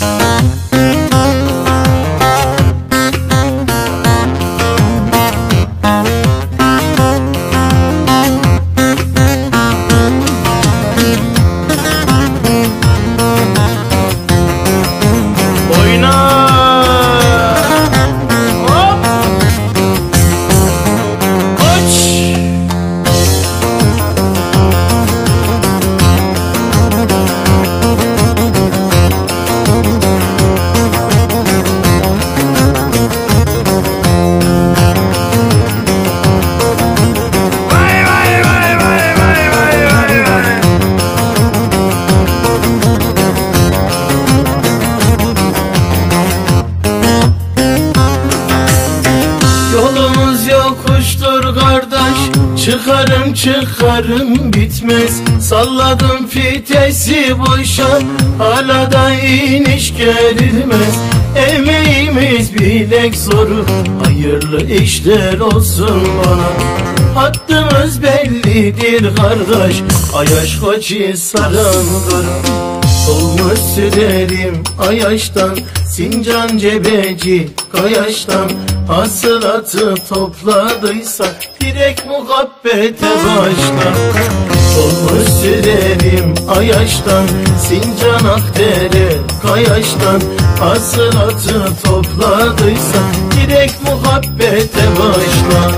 Thank Yokuştur kardeş Çıkarım çıkarım bitmez. Salladım fitesi boşa Hala da iniş gerilmez Emeğimiz bilek zoru Hayırlı işler olsun bana. Hattımız bellidir kardeş Ayaş koçi saran karım Olmuş sürerim Ayaş'tan Sincan cebeci Kayaş'tan. Hasılatı topladıysa Direkt muhabbete başla Olmuş sürerim Ayaş'tan Sincan Akdere Kayaş'tan. Hasılatı topladıysa Direkt muhabbete başla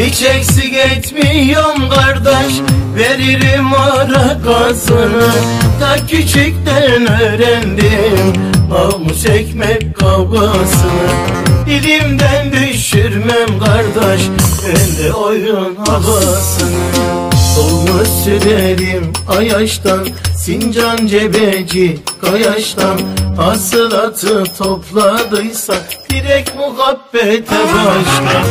Hiç eksik etmiyorum kardeş. Veririm arakasını Ta küçükten öğrendim. Namus ekmek kavgasını. Dilimden düşürmem kardeş. Ben de oyun havasını. Dolmuş sürerim Ayaş'tan. Sincan cebeci Kayaş'tan. Hasılatı topladıysa Direkt muhabbete başla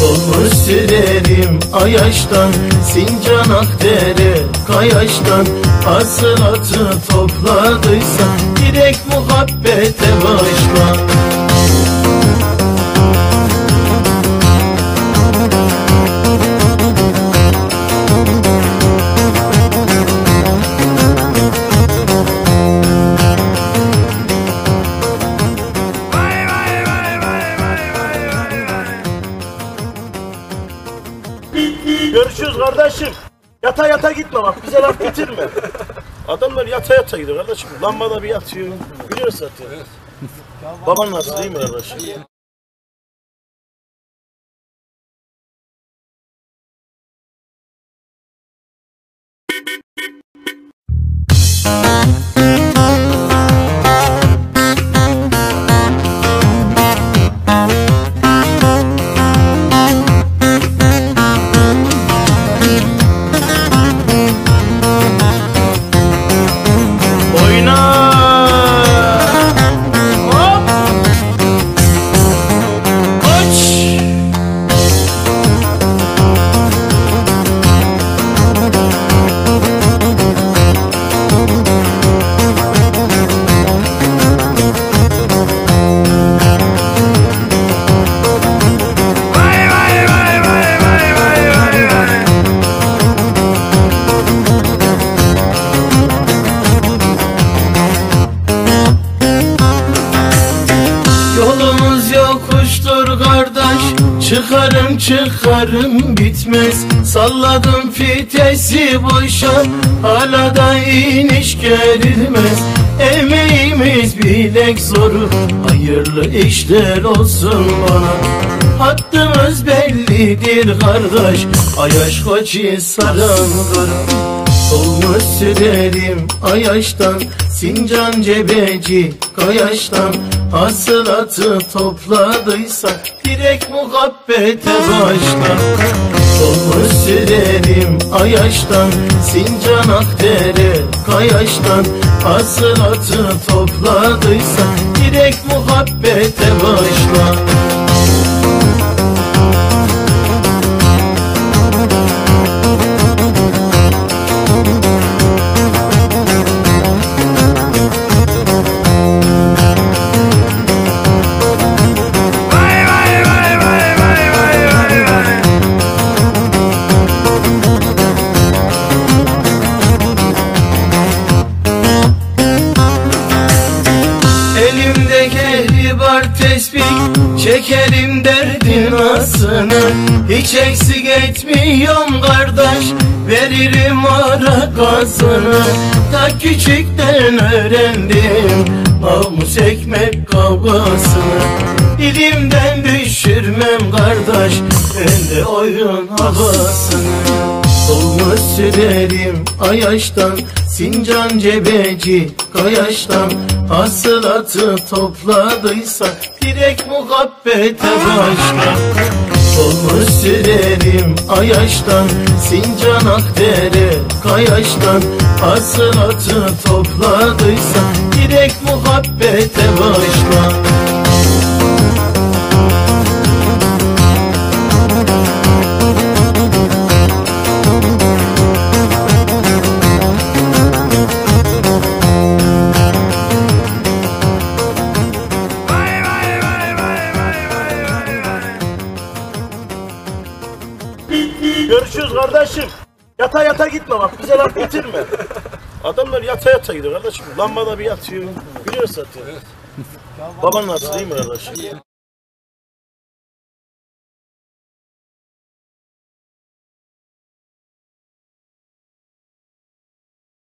Dolmuş sürerim Ayaş'tan Sincan Akdere Kayaş'tan. Hasılatı topladıysa Direkt muhabbete başla kardeşim. Yata yata gitme bak bize laf getirme. Adamlar yata yata gidiyor kardeşim. Lambada bir yatıyor. Biliyoruz zaten. Baban nasıl değil mi kardeşim? Oyna yokuştur kardeş Çıkarım çıkarım bitmez. Salladım fitesi boşa Hala da iniş gerilmez. Emeğimiz bilek zoru Hayırlı işler olsun bana. Hattımız bellidir kardeş Ayaş koçi saran karım Olmuş sürerim Ayaş'tan Sincan cebeci Kayaş'tan Hasılatı topladıysa Direkt muhabbete başla Dolmuş sürerim Ayaş'tan Sincan Akdere Kayaş'tan. Hasılatı topladıysan Direkt muhabbete başla Çekerim derdin asını Hiç eksik etmiyorum kardeş. Veririm ara gazını. Ta küçükten öğrendim Namus ekmek kavgasını. Dilimden düşürmem kardeş Ben de oyun havasını Sürerim Ayaş'tan Sincan cebeci Kayaş'tan. Hasılatı topladıysa Direkt muhabbete başla Dolmuş sürerim Ayaş'tan Sincan Akdere Kayaş'tan. Hasılatı topladıysa Direkt muhabbete başla kardeşim. Yata yata gitme bak bize laf bitirme. Adamlar yata yata gidiyor kardeşim. Lambada bir yatıyor. Biliyorsun zaten. Baban nasıl değil mi kardeşim?